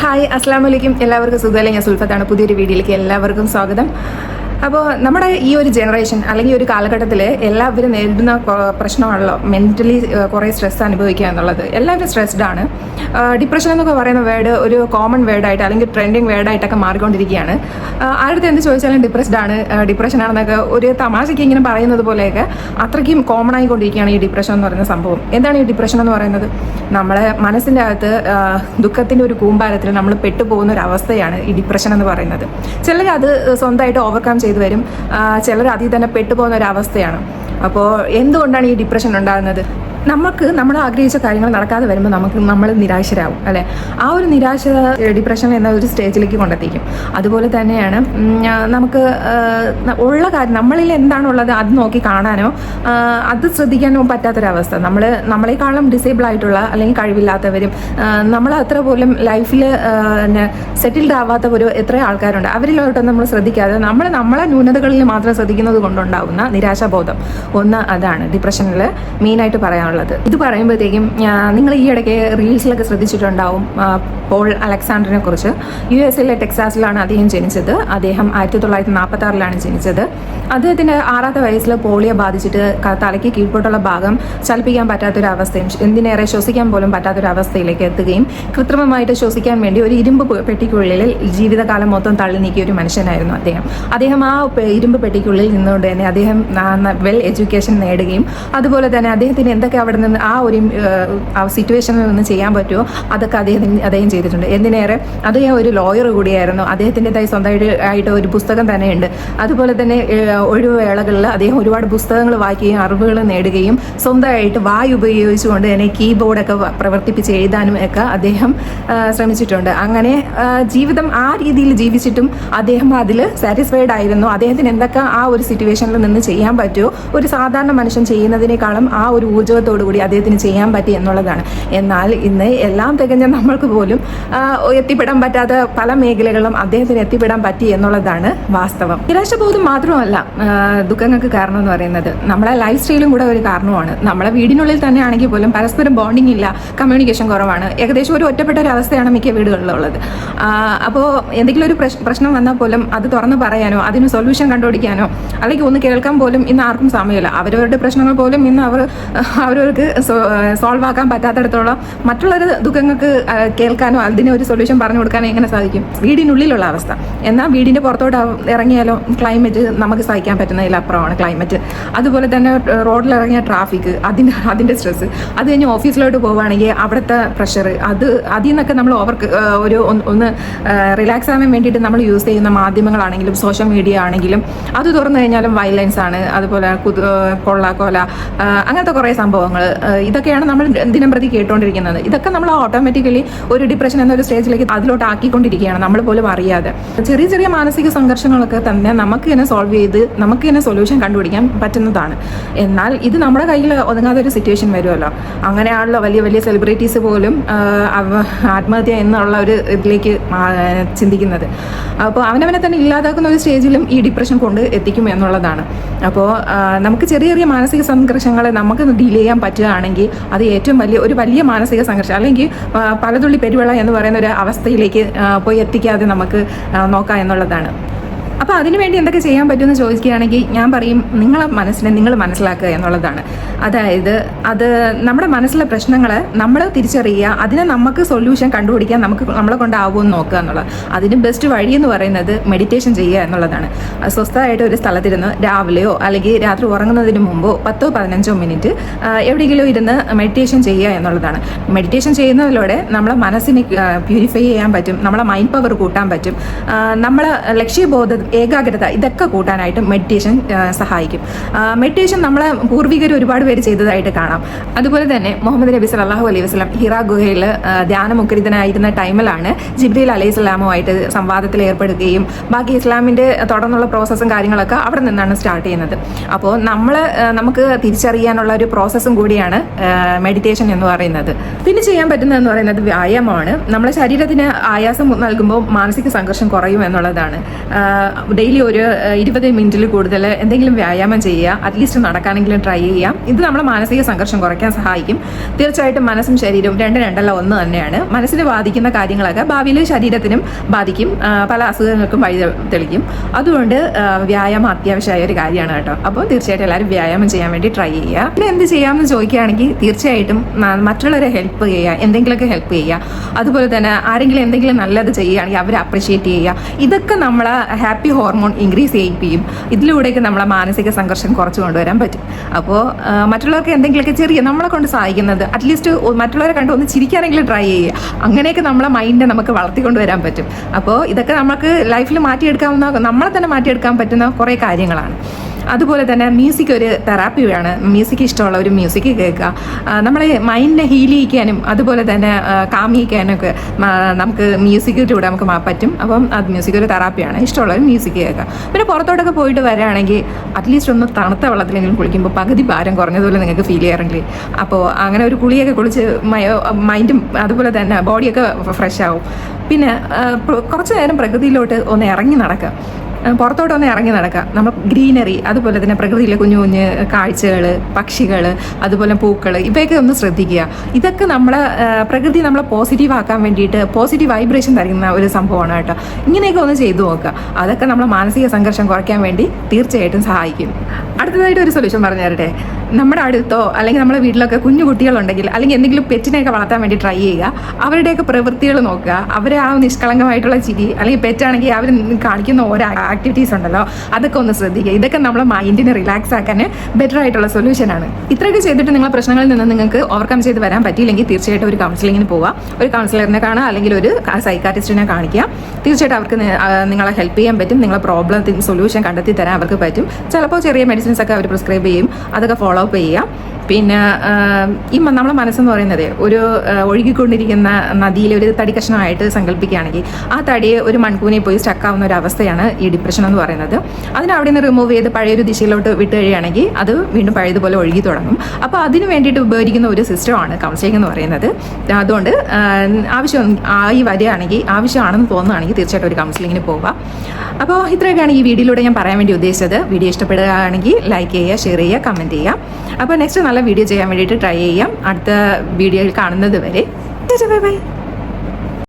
Hi അസ്സാം വലൈക്കും എല്ലാവർക്കും സുഖമല്ലേ? ഞാൻ സുൽഫത്താണ്. പുതിയൊരു വീഡിയോയിലേക്ക് എല്ലാവർക്കും സ്വാഗതം. അപ്പോൾ നമ്മുടെ ഈ ഒരു ജനറേഷൻ അല്ലെങ്കിൽ ഒരു കാലഘട്ടത്തിൽ എല്ലാവരും നേരിടുന്ന പ്രശ്നമാണല്ലോ മെന്റലി കുറേ സ്ട്രെസ് അനുഭവിക്കുക എന്നുള്ളത്. എല്ലാവരും സ്ട്രെസ്ഡ് ആണ്. ഡിപ്രഷൻ എന്നൊക്കെ പറയുന്ന വേർഡ് ഒരു കോമൺ വേർഡായിട്ട് അല്ലെങ്കിൽ ട്രെൻഡിങ് വേർഡായിട്ടൊക്കെ മാറിക്കൊണ്ടിരിക്കുകയാണ്. ആരുടെ എന്ത് ചോദിച്ചാലും ഡിപ്രസ്ഡ് ആണ് ഡിപ്രഷൻ ആണെന്നൊക്കെ ഒരു തമാശയ്ക്ക് ഇങ്ങനെ പറയുന്നത് പോലെയൊക്കെ അത്രയ്ക്കും കോമൺ ആയിക്കൊണ്ടിരിക്കുകയാണ് ഈ ഡിപ്രഷൻ എന്ന് പറയുന്ന സംഭവം. എന്താണ് ഈ ഡിപ്രഷൻ എന്ന് പറയുന്നത്? നമ്മളെ മനസ്സിന്റെ അകത്ത് ദുഃഖത്തിന്റെ ഒരു കൂമ്പാരത്തിൽ നമ്മൾ പെട്ടുപോകുന്ന ഒരു അവസ്ഥയാണ് ഈ ഡിപ്രഷൻ എന്ന് പറയുന്നത്. ചിലർ അത് സ്വന്തമായിട്ട് ഓവർകം ചെയ്തു വരും. ചിലർ അതിൽ തന്നെ പെട്ടുപോകുന്ന ഒരു അവസ്ഥയാണ്. അപ്പോൾ എന്തുകൊണ്ടാണ് ഈ ഡിപ്രഷൻ ഉണ്ടാകുന്നത്? നമുക്ക് നമ്മൾ ആഗ്രഹിച്ച കാര്യങ്ങൾ നടക്കാതെ വരുമ്പോൾ നമുക്ക് നമ്മൾ നിരാശരാകും അല്ലേ? ആ ഒരു നിരാശ ഡിപ്രഷൻ എന്ന ഒരു സ്റ്റേജിലേക്ക് കൊണ്ടെത്തിക്കും. അതുപോലെ തന്നെയാണ് നമുക്ക് ഉള്ള കാര്യം നമ്മളിൽ എന്താണുള്ളത് അത് നോക്കി കാണാനോ അത് ശ്രദ്ധിക്കാനോ പറ്റാത്തൊരവസ്ഥ. നമ്മൾ നമ്മളെക്കാളും ഡിസേബിൾ ആയിട്ടുള്ള അല്ലെങ്കിൽ കഴിവില്ലാത്തവരും നമ്മൾ അത്ര പോലും ലൈഫിൽ സെറ്റിൽഡ് ആവാത്ത ഒരു എത്ര ആൾക്കാരുണ്ട്. അവരിലോട്ടൊന്നും നമ്മൾ ശ്രദ്ധിക്കാതെ നമ്മൾ നമ്മളെ ന്യൂനതകളിൽ മാത്രം ശ്രദ്ധിക്കുന്നത് കൊണ്ടുണ്ടാവുന്ന നിരാശാബോധം. ഒന്ന് അതാണ് ഡിപ്രഷനിൽ മെയിനായിട്ട് പറയാനുള്ളത്. ഇത് പറയുമ്പോഴത്തേക്കും നിങ്ങൾ ഈ ഇടയ്ക്ക് റീൽസിലൊക്കെ ശ്രദ്ധിച്ചിട്ടുണ്ടാവും പോൾ അലക്സാണ്ടറിനെ കുറിച്ച്. യു എസ് എയിലെ ടെക്സാസിലാണ് അദ്ദേഹം ജനിച്ചത്. അദ്ദേഹം ആയിരത്തി തൊള്ളായിരത്തി നാൽപ്പത്തി ആറിലാണ് ജനിച്ചത്. അദ്ദേഹത്തിന്റെ ആറാമത്തെ വയസ്സിൽ പോളിയോ ബാധിച്ചിട്ട് തലയ്ക്ക് കീഴ്പോട്ടുള്ള ഭാഗം ചലിപ്പിക്കാൻ പറ്റാത്തൊരവസ്ഥയും എന്തിനേറെ ശ്വസിക്കാൻ പോലും പറ്റാത്തൊരവസ്ഥയിലേക്ക് എത്തുകയും കൃത്രിമമായിട്ട് ശ്വസിക്കാൻ വേണ്ടി ഒരു ഇരുമ്പ് പെട്ടിക്കുള്ളിൽ ജീവിതകാലം മൊത്തം തള്ളി നീക്കിയ ഒരു മനുഷ്യനായിരുന്നു അദ്ദേഹം. അദ്ദേഹം ആ ഇരുമ്പ് പെട്ടിക്കുള്ളിൽ നിന്നുകൊണ്ട് തന്നെ അദ്ദേഹം വെൽ എഡ്യൂക്കേഷൻ നേടുകയും അതുപോലെ തന്നെ അദ്ദേഹത്തിന് എന്തൊക്കെ അവിടെ നിന്ന് ആ ഒരു സിറ്റുവേഷനിൽ നിന്ന് ചെയ്യാൻ പറ്റുമോ അതൊക്കെ അദ്ദേഹത്തിന് അദ്ദേഹം ചെയ്തിട്ടുണ്ട്. എന്തിനേറെ? അദ്ദേഹം ഒരു ലോയർ കൂടിയായിരുന്നു. അദ്ദേഹത്തിന്റെതായി സ്വന്തമായിട്ട് ആയിട്ട് ഒരു പുസ്തകം തന്നെയുണ്ട്. അതുപോലെ തന്നെ ഒഴിവുവേളകളിൽ അദ്ദേഹം ഒരുപാട് പുസ്തകങ്ങൾ വായിക്കുകയും അറിവുകൾ നേടുകയും സ്വന്തമായിട്ട് വായു ഉപയോഗിച്ചുകൊണ്ട് തന്നെ കീബോർഡൊക്കെ പ്രവർത്തിപ്പിച്ച് എഴുതാനും ഒക്കെ അദ്ദേഹം ശ്രമിച്ചിട്ടുണ്ട്. അങ്ങനെ ജീവിതം ആ രീതിയിൽ ജീവിച്ചിട്ടും അദ്ദേഹം അതിൽ സാറ്റിസ്ഫൈഡ് ആയിരുന്നു. അദ്ദേഹത്തിന് എന്തൊക്കെ ആ ഒരു സിറ്റുവേഷനിൽ നിന്ന് ചെയ്യാൻ പറ്റുമോ ഒരു സാധാരണ മനുഷ്യൻ ചെയ്യുന്നതിനേക്കാളും ആ ഒരു ഊർജത്തോടു കൂടി അദ്ദേഹത്തിന് ചെയ്യാൻ പറ്റി എന്നുള്ളതാണ്. എന്നാൽ ഇന്ന് എല്ലാം തികഞ്ഞ നമ്മൾക്ക് പോലും എത്തിപ്പെടാൻ പറ്റാത്ത പല മേഖലകളും അദ്ദേഹത്തിന് എത്തിപ്പെടാൻ പറ്റി എന്നുള്ളതാണ് വാസ്തവം. നിരാശബോധം മാത്രമല്ല ദുഃഖങ്ങൾക്ക് കാരണം എന്ന് പറയുന്നത്. നമ്മളെ ലൈഫ് സ്റ്റൈലും കൂടെ ഒരു കാരണമാണ് നമ്മളെ വീടിനുള്ളിൽ തന്നെ ആണെങ്കിൽ പോലും പരസ്പരം ബോണ്ടിങ് ഇല്ല കമ്മ്യൂണിക്കേഷൻ കുറവാണ്. ഏകദേശം ഒരു ഒറ്റപ്പെട്ട ഒരു അവസ്ഥയാണ് മിക്ക വീടുകളിലുള്ളത് അപ്പോൾ എന്തെങ്കിലും ഒരു പ്രശ്നം വന്നാൽ പോലും അത് തുറന്ന് പറയാനോ അതിന് സൊല്യൂഷൻ കണ്ടുപിടിക്കാനോ അല്ലെങ്കിൽ ഒന്ന് കേൾക്കാൻ പോലും ഇന്ന് ആർക്കും സമയമില്ല. അവരവരുടെ പ്രശ്നങ്ങൾ പോലും ഇന്ന് അവർ അവർ അവരവർക്ക് സോൾവ് ആക്കാൻ പറ്റാത്തിടത്തോളം മറ്റുള്ളവർ ദുഃഖങ്ങൾക്ക് കേൾക്കാനോ അതിനെ ഒരു സൊല്യൂഷൻ പറഞ്ഞു കൊടുക്കാനോ എങ്ങനെ സാധിക്കും? വീടിനുള്ളിലുള്ള അവസ്ഥ. എന്നാൽ വീടിന്റെ പുറത്തോട്ട് ഇറങ്ങിയാലോ? ക്ലൈമറ്റ് നമുക്ക് സഹിക്കാൻ പറ്റുന്നതിലപ്പുറമാണ് ക്ലൈമറ്റ് അതുപോലെ തന്നെ റോഡിൽ ഇറങ്ങിയ ട്രാഫിക് അതിന്റെ അതിന്റെ സ്ട്രെസ്സ് അത് കഴിഞ്ഞ് ഓഫീസിലോട്ട് പോവുകയാണെങ്കിൽ അവിടുത്തെ പ്രഷർ അത് അതിൽ നിന്നൊക്കെ നമ്മൾ ഓവർ ഒരു ഒന്ന് റിലാക്സ് ആവാൻ വേണ്ടിയിട്ട് നമ്മൾ യൂസ് ചെയ്യുന്ന മാധ്യമങ്ങളാണെങ്കിലും സോഷ്യൽ മീഡിയ ആണെങ്കിലും അത് തുറന്നു കഴിഞ്ഞാലും വയലൻസ് ആണ്. അതുപോലെ കൊള്ള കൊല അങ്ങനത്തെ കുറേ സംഭവങ്ങൾ. ഇതൊക്കെയാണ് നമ്മൾ ദിനം പ്രതി കേട്ടുകൊണ്ടിരിക്കുന്നത് ഇതൊക്കെ നമ്മൾ ഓട്ടോമാറ്റിക്കലി ഒരു ഡിപ്രഷൻ എന്നൊരു സ്റ്റേജിലേക്ക് അതിലോട്ട് ആക്കിക്കൊണ്ടിരിക്കുകയാണ് നമ്മൾ പോലും അറിയാതെ. ചെറിയ ചെറിയ മാനസിക സംഘർഷങ്ങളൊക്കെ തന്നെ നമുക്ക് തന്നെ സോൾവ് ചെയ്ത് നമുക്ക് തന്നെ സൊല്യൂഷൻ കണ്ടുപിടിക്കാൻ പറ്റുന്നതാണ്. എന്നാൽ ഇത് നമ്മുടെ കയ്യിൽ ഒതുങ്ങാത്ത ഒരു സിറ്റുവേഷൻ വരുമല്ലോ. അങ്ങനെയാണല്ലോ വലിയ വലിയ സെലിബ്രിറ്റീസ് പോലും ആത്മഹത്യ എന്നുള്ള ഒരു ഇതിലേക്ക് ചിന്തിക്കുന്നത്. അപ്പോൾ അവനവനെ തന്നെ ഇല്ലാതാക്കുന്ന ഒരു സ്റ്റേജിലും ഈ ഡിപ്രഷൻ കൊണ്ട് എത്തിക്കും എന്നുള്ളതാണ്. അപ്പോൾ നമുക്ക് ചെറിയ ചെറിയ മാനസിക സംഘർഷങ്ങളെ നമുക്ക് ഡീൽ ചെയ്യാൻ പറ്റുകയാണെങ്കിൽ അത് ഏറ്റവും വലിയ ഒരു വലിയ മാനസിക സംഘർഷം. അല്ലെങ്കിൽ പലതുള്ളി പെരുവെള്ള എന്ന് പറയുന്ന ഒരു അവസ്ഥയിലേക്ക് പോയി എത്തിക്കാതെ നമുക്ക് നോക്കാം എന്നുള്ളതാണ്. അപ്പോൾ അതിനുവേണ്ടി എന്തൊക്കെ ചെയ്യാൻ പറ്റുമെന്ന് ചോദിക്കുകയാണെങ്കിൽ ഞാൻ പറയും നിങ്ങളെ മനസ്സിനെ നിങ്ങൾ മനസ്സിലാക്കുക എന്നുള്ളതാണ്. അതായത് അത് നമ്മുടെ മനസ്സിലെ പ്രശ്നങ്ങൾ നമ്മൾ തിരിച്ചറിയുക അതിനെ നമുക്ക് സൊല്യൂഷൻ കണ്ടുപിടിക്കാൻ നമുക്ക് നമ്മളെ കൊണ്ടാവുമെന്ന് നോക്കുക എന്നുള്ളത്. അതിന് ബെസ്റ്റ് വഴി എന്ന് പറയുന്നത് മെഡിറ്റേഷൻ ചെയ്യുക എന്നുള്ളതാണ്. സ്വസ്ഥമായിട്ട് ഒരു സ്ഥലത്തിരുന്ന് രാവിലെയോ അല്ലെങ്കിൽ രാത്രി ഉറങ്ങുന്നതിന് മുമ്പോ പത്തോ പതിനഞ്ചോ മിനിറ്റ് എവിടെയെങ്കിലും ഇരുന്ന് മെഡിറ്റേഷൻ ചെയ്യുക എന്നുള്ളതാണ്. മെഡിറ്റേഷൻ ചെയ്യുന്നതിലൂടെ നമ്മളെ മനസ്സിനെ പ്യൂരിഫൈ ചെയ്യാൻ പറ്റും നമ്മളെ മൈൻഡ് പവർ കൂട്ടാൻ പറ്റും. നമ്മളെ ലക്ഷ്യബോധ ഏകാഗ്രത ഇതൊക്കെ കൂട്ടാനായിട്ട് മെഡിറ്റേഷൻ സഹായിക്കും. മെഡിറ്റേഷൻ നമ്മളെ പൂർവികർ ഒരുപാട് പേര് ചെയ്തതായിട്ട് കാണാം. അതുപോലെ തന്നെ മുഹമ്മദ് നബി സല്ലല്ലാഹു അലൈഹി വസ്ലാം ഹിറ ഗുഹയിൽ ധ്യാനമുഖരിതനായിരുന്ന ടൈമിലാണ് ജിബ്രീൽ അലൈഹി സ്വലാമുമായിട്ട് സംവാദത്തിൽ ഏർപ്പെടുകയും ബാക്കി ഇസ്ലാമിന്റെ തുടർന്നുള്ള പ്രോസസ്സും കാര്യങ്ങളൊക്കെ അവിടെ നിന്നാണ് സ്റ്റാർട്ട് ചെയ്യുന്നത്. അപ്പോൾ നമ്മൾ നമുക്ക് തിരിച്ചറിയാനുള്ള ഒരു പ്രോസസ്സും കൂടിയാണ് മെഡിറ്റേഷൻ എന്ന് പറയുന്നത്. പിന്നെ ചെയ്യാൻ പറ്റുന്നതെന്ന് പറയുന്നത് വ്യായാമമാണ്. നമ്മുടെ ശരീരത്തിന് ആയാസം നൽകുമ്പോൾ മാനസിക സംഘർഷം കുറയും എന്നുള്ളതാണ്. ഡെയിലി ഒരു ഇരുപത് മിനിറ്റിൽ കൂടുതൽ എന്തെങ്കിലും വ്യായാമം ചെയ്യുക അറ്റ്ലീസ്റ്റ് നടക്കാനെങ്കിലും ട്രൈ ചെയ്യാം ഇത് നമ്മുടെ മാനസിക സംഘർഷം കുറയ്ക്കാൻ സഹായിക്കും. തീർച്ചയായിട്ടും മനസ്സും ശരീരവും രണ്ട് രണ്ടല്ല ഒന്ന് തന്നെയാണ്. മനസ്സിനെ ബാധിക്കുന്ന കാര്യങ്ങളൊക്കെ ഭാവിയിൽ ശരീരത്തിനും ബാധിക്കും. പല അസുഖങ്ങൾക്കും വഴി തെളിക്കും. അതുകൊണ്ട് വ്യായാമം അത്യാവശ്യമായ ഒരു കാര്യമാണ് കേട്ടോ. അപ്പോൾ തീർച്ചയായിട്ടും എല്ലാവരും വ്യായാമം ചെയ്യാൻ വേണ്ടി ട്രൈ ചെയ്യുക. പിന്നെ എന്ത് ചെയ്യാമെന്ന് ചോദിക്കുകയാണെങ്കിൽ തീർച്ചയായിട്ടും മറ്റുള്ളവരെ ഹെൽപ്പ് ചെയ്യുക എന്തെങ്കിലുമൊക്കെ ഹെൽപ്പ് ചെയ്യുക. അതുപോലെ തന്നെ ആരെങ്കിലും എന്തെങ്കിലും നല്ലത് ചെയ്യുകയാണെങ്കിൽ അവരെ അപ്രിഷ്യേറ്റ് ചെയ്യുക. ഇതൊക്കെ നമ്മളെ ഹാപ്പി ഹോർമോൺ ഇൻക്രീസ് ചെയ്യിപ്പിക്കും ഇതിലൂടെയൊക്കെ നമ്മളെ മാനസിക സംഘർഷം കുറച്ച് കൊണ്ടുവരാൻ പറ്റും. അപ്പോൾ മറ്റുള്ളവർക്ക് എന്തെങ്കിലുമൊക്കെ ചെറിയ നമ്മളെ കൊണ്ട് സഹായിക്കുന്നത് അറ്റ്ലീസ്റ്റ് മറ്റുള്ളവരെ കണ്ട് ഒന്ന് ചിരിക്കാനെങ്കിലും ട്രൈ ചെയ്യുക. അങ്ങനെയൊക്കെ നമ്മളെ മൈൻഡ് നമുക്ക് വളർത്തിക്കൊണ്ടുവരാൻ പറ്റും. അപ്പോൾ ഇതൊക്കെ നമുക്ക് ലൈഫിൽ മാറ്റിയെടുക്കാവുന്ന നമ്മളെ തന്നെ മാറ്റിയെടുക്കാൻ പറ്റുന്ന കുറേ കാര്യങ്ങളാണ്. അതുപോലെ തന്നെ മ്യൂസിക് ഒരു തെറാപ്പിയാണ് മ്യൂസിക് ഇഷ്ടമുള്ള ഒരു മ്യൂസിക് കേൾക്കുക. നമ്മളെ മൈൻഡിനെ ഹീൽ ചെയ്യിക്കാനും അതുപോലെ തന്നെ കാം ചെയ്യിക്കാനും ഒക്കെ മ- നമുക്ക് മ്യൂസിക്കിലൂടെ നമുക്ക് പറ്റും. അപ്പം അത് മ്യൂസിക് ഒരു തെറാപ്പിയാണ് ഇഷ്ടമുള്ള ഒരു മ്യൂസിക് കേൾക്കുക. പിന്നെ പുറത്തോട്ടൊക്കെ പോയിട്ട് വരികയാണെങ്കിൽ അറ്റ്ലീസ്റ്റ് ഒന്ന് തണുത്ത വെള്ളത്തിലെങ്കിലും കുളിക്കുമ്പോൾ പകുതി ഭാരം കുറഞ്ഞതുപോലെ നിങ്ങൾക്ക് ഫീൽ ചെയ്യാറെങ്കിൽ അപ്പോൾ അങ്ങനെ ഒരു കുളിയൊക്കെ കുളിച്ച് മൈൻഡും അതുപോലെ തന്നെ ബോഡിയൊക്കെ ഫ്രഷ് ആവും. പിന്നെ കുറച്ച് നേരം പ്രകൃതിയിലോട്ട് ഒന്ന് ഇറങ്ങി നടക്കുക. പുറത്തോട്ട് ഒന്ന് ഇറങ്ങി നടക്കാം. നമ്മൾ ഗ്രീനറി അതുപോലെ തന്നെ പ്രകൃതിയിലെ കുഞ്ഞു കുഞ്ഞ് കാഴ്ചകൾ പക്ഷികൾ അതുപോലെ പൂക്കൾ ഇവയൊക്കെ ഒന്ന് ശ്രദ്ധിക്കുക. ഇതൊക്കെ നമ്മളെ പ്രകൃതി നമ്മളെ പോസിറ്റീവ് ആക്കാൻ വേണ്ടിയിട്ട് പോസിറ്റീവ് വൈബ്രേഷൻ തരുന്ന ഒരു സംഭവമാണ് കേട്ടോ. ഇങ്ങനെയൊക്കെ ഒന്ന് ചെയ്തു നോക്കുക. അതൊക്കെ നമ്മളെ മാനസിക സംഘർഷം കുറയ്ക്കാൻ വേണ്ടി തീർച്ചയായിട്ടും സഹായിക്കും. അടുത്തതായിട്ട് ഒരു സൊല്യൂഷൻ പറഞ്ഞു തരട്ടെ നമ്മുടെ അടുത്തോ അല്ലെങ്കിൽ നമ്മുടെ വീട്ടിലൊക്കെ കുഞ്ഞു കുട്ടികളുണ്ടെങ്കിൽ അല്ലെങ്കിൽ എന്തെങ്കിലും പെറ്റിനെയൊക്കെ വളർത്താൻ വേണ്ടി ട്രൈ ചെയ്യുക അവരുടെയൊക്കെ പ്രവൃത്തികൾ നോക്കുക അവരെ ആ നിഷ്കളങ്കമായിട്ടുള്ള ചിരി അല്ലെങ്കിൽ പെറ്റാണെങ്കിൽ അവർ കാണിക്കുന്ന ഓരോ ആക്ടിവിറ്റീസ് ഉണ്ടല്ലോ അതൊക്കെ ഒന്ന് ശ്രദ്ധിക്കുക. ഇതൊക്കെ നമ്മളെ മൈൻഡിനെ റിലാക്സ് ആക്കാൻ ബെറ്റർ ആയിട്ടുള്ള സൊല്യൂഷനാണ് ഇത്രയൊക്കെ ചെയ്തിട്ട് നിങ്ങളെ പ്രശ്നങ്ങളിൽ നിന്ന് നിങ്ങൾക്ക് ഓവർകം ചെയ്ത് വരാൻ പറ്റിയില്ലെങ്കിൽ തീർച്ചയായിട്ടും ഒരു കൗൺസിലിങ്ങിന് പോവുക ഒരു കൗൺസിലറിനെ കാണുക അല്ലെങ്കിൽ ഒരു സൈക്കാട്രിസ്റ്റിനെ കാണിക്കുക. തീർച്ചയായിട്ടും അവർക്ക് നിങ്ങളെ ഹെൽപ്പ് ചെയ്യാൻ പറ്റും നിങ്ങളെ പ്രോബ്ലത്തിന് സൊല്യൂഷൻ കണ്ടെത്തി തരാൻ അവർക്ക് പറ്റും. ചിലപ്പോൾ ചെറിയ മെഡിസിൻസ് ഒക്കെ അവർ പ്രിസ്ക്രൈബ് ചെയ്യും. അതൊക്കെ ഫോളോ അപ്പ് ചെയ്യുക പിന്നെ ഈ നമ്മുടെ മനസ്സെന്ന് പറയുന്നത് ഒരു ഒഴുകിക്കൊണ്ടിരിക്കുന്ന നദിയിലെ ഒരു തടി കഷ്ണമായിട്ട് സങ്കല്പിക്കുകയാണെങ്കിൽ ആ തടിയെ ഒരു മൺകൂനെ പോയി സ്റ്റക്കാവുന്ന ഒരു അവസ്ഥയാണ് ഈ ഡിപ്രഷൻ എന്ന് പറയുന്നത്. അതിനെ അവിടെ നിന്ന് റിമൂവ് ചെയ്ത് പഴയൊരു ദിശയിലോട്ട് വിട്ട് കഴിയുകയാണെങ്കിൽ അത് വീണ്ടും പഴയതുപോലെ ഒഴുകി തുടങ്ങും. അപ്പോൾ അതിന് വേണ്ടിയിട്ട് ഉപയോഗിക്കുന്ന ഒരു സിസ്റ്റമാണ് കൗൺസിലിംഗ് എന്ന് പറയുന്നത്. അതുകൊണ്ട് ആവശ്യം ആയി വരികയാണെങ്കിൽ ആവശ്യമാണെന്ന് തോന്നുകയാണെങ്കിൽ തീർച്ചയായിട്ടും ഒരു കൗൺസിലിങ്ങിന് പോവുക അപ്പോൾ ഇത്രയൊക്കെയാണ് ഈ വീഡിയോയിലൂടെ ഞാൻ പറയാൻ വേണ്ടി ഉദ്ദേശിച്ചത്. വീഡിയോ ഇഷ്ടപ്പെടുകയാണെങ്കിൽ ലൈക്ക് ചെയ്യുക ഷെയർ ചെയ്യുക കമന്റ് ചെയ്യുക. അപ്പോൾ നെക്സ്റ്റ് നല്ല വീഡിയോ ചെയ്യാൻ വേണ്ടിയിട്ട് ട്രൈ ചെയ്യാം. അടുത്ത വീഡിയോയിൽ കാണുന്നത് വരെ. Bye bye.